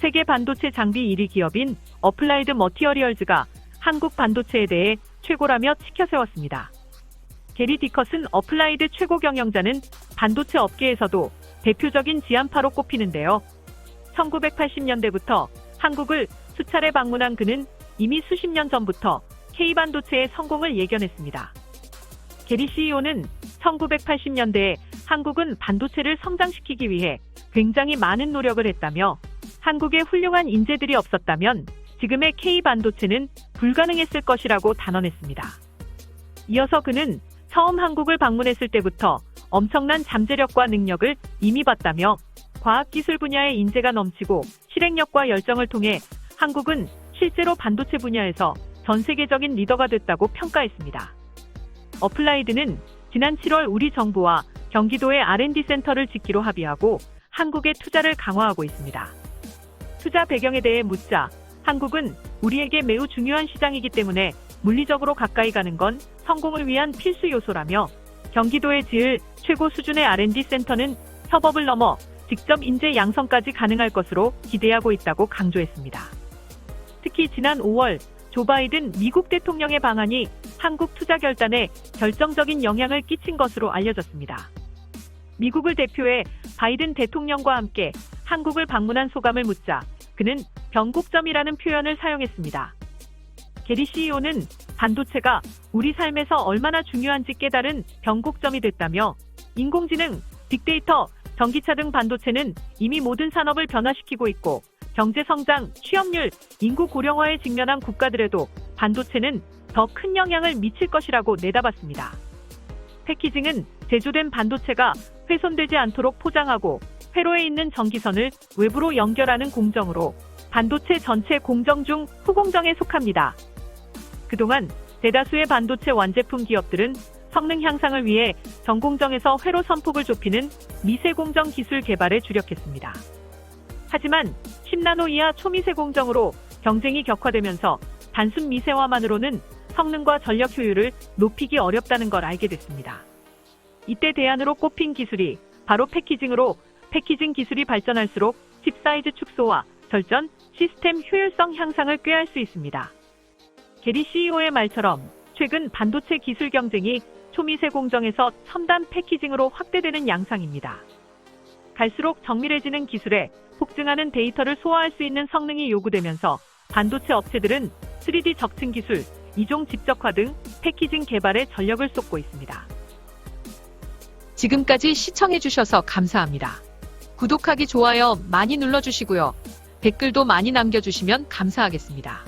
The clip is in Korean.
세계 반도체 장비 1위 기업인 어플라이드 머티어리얼즈가 한국 반도체에 대해 최고라며 치켜세웠습니다. 게리 디컷은 어플라이드 최고 경영자는 반도체 업계에서도 대표적인 지안파로 꼽히는데요. 1980년대부터 한국을 수차례 방문한 그는 이미 수십 년 전부터 K반도체의 성공을 예견했습니다. 게리 CEO는 1980년대에 한국은 반도체를 성장시키기 위해 굉장히 많은 노력을 했다며 한국에 훌륭한 인재들이 없었다면 지금의 K반도체는 불가능했을 것이라고 단언했습니다. 이어서 그는 처음 한국을 방문했을 때부터 엄청난 잠재력과 능력을 이미 봤다며 과학기술 분야의 인재가 넘치고 실행력과 열정을 통해 한국은 실제로 반도체 분야에서 전 세계적인 리더가 됐다고 평가했습니다. 어플라이드는 지난 7월 우리 정부와 경기도의 R&D 센터를 짓기로 합의하고 한국에 투자를 강화하고 있습니다. 투자 배경에 대해 묻자 한국은 우리에게 매우 중요한 시장이기 때문에 물리적으로 가까이 가는 건 성공을 위한 필수 요소라며 경기도에 지을 최고 수준의 R&D 센터는 협업을 넘어 직접 인재 양성까지 가능할 것으로 기대하고 있다고 강조했습니다. 특히 지난 5월 조 바이든 미국 대통령의 방한이 한국 투자 결단에 결정적인 영향을 끼친 것으로 알려졌습니다. 미국을 대표해 바이든 대통령과 함께 한국을 방문한 소감을 묻자 그는 변곡점이라는 표현을 사용했습니다. 게리 CEO는 반도체가 우리 삶에서 얼마나 중요한지 깨달은 변곡점이 됐다며 인공지능, 빅데이터, 전기차 등 반도체는 이미 모든 산업을 변화시키고 있고 경제 성장, 취업률, 인구 고령화에 직면한 국가들에도 반도체는 더 큰 영향을 미칠 것이라고 내다봤습니다. 패키징은 제조된 반도체가 훼손되지 않도록 포장하고 회로에 있는 전기선을 외부로 연결하는 공정으로 반도체 전체 공정 중 후공정에 속합니다. 그동안 대다수의 반도체 완제품 기업들은 성능 향상을 위해 전공정에서 회로 선폭을 좁히는 미세 공정 기술 개발에 주력했습니다. 하지만 10나노 이하 초미세 공정으로 경쟁이 격화되면서 단순 미세화만으로는 성능과 전력 효율을 높이기 어렵다는 걸 알게 됐습니다. 이때 대안으로 꼽힌 기술이 바로 패키징으로 패키징 기술이 발전할수록 칩 사이즈 축소와 절전, 시스템 효율성 향상을 꾀할 수 있습니다. 게리 CEO의 말처럼 최근 반도체 기술 경쟁이 초미세 공정에서 첨단 패키징으로 확대되는 양상입니다. 갈수록 정밀해지는 기술에 폭증하는 데이터를 소화할 수 있는 성능이 요구되면서 반도체 업체들은 3D 적층 기술, 이종 집적화 등 패키징 개발에 전력을 쏟고 있습니다. 지금까지 시청해주셔서 감사합니다. 구독하기, 좋아요 많이 눌러주시고요. 댓글도 많이 남겨주시면 감사하겠습니다.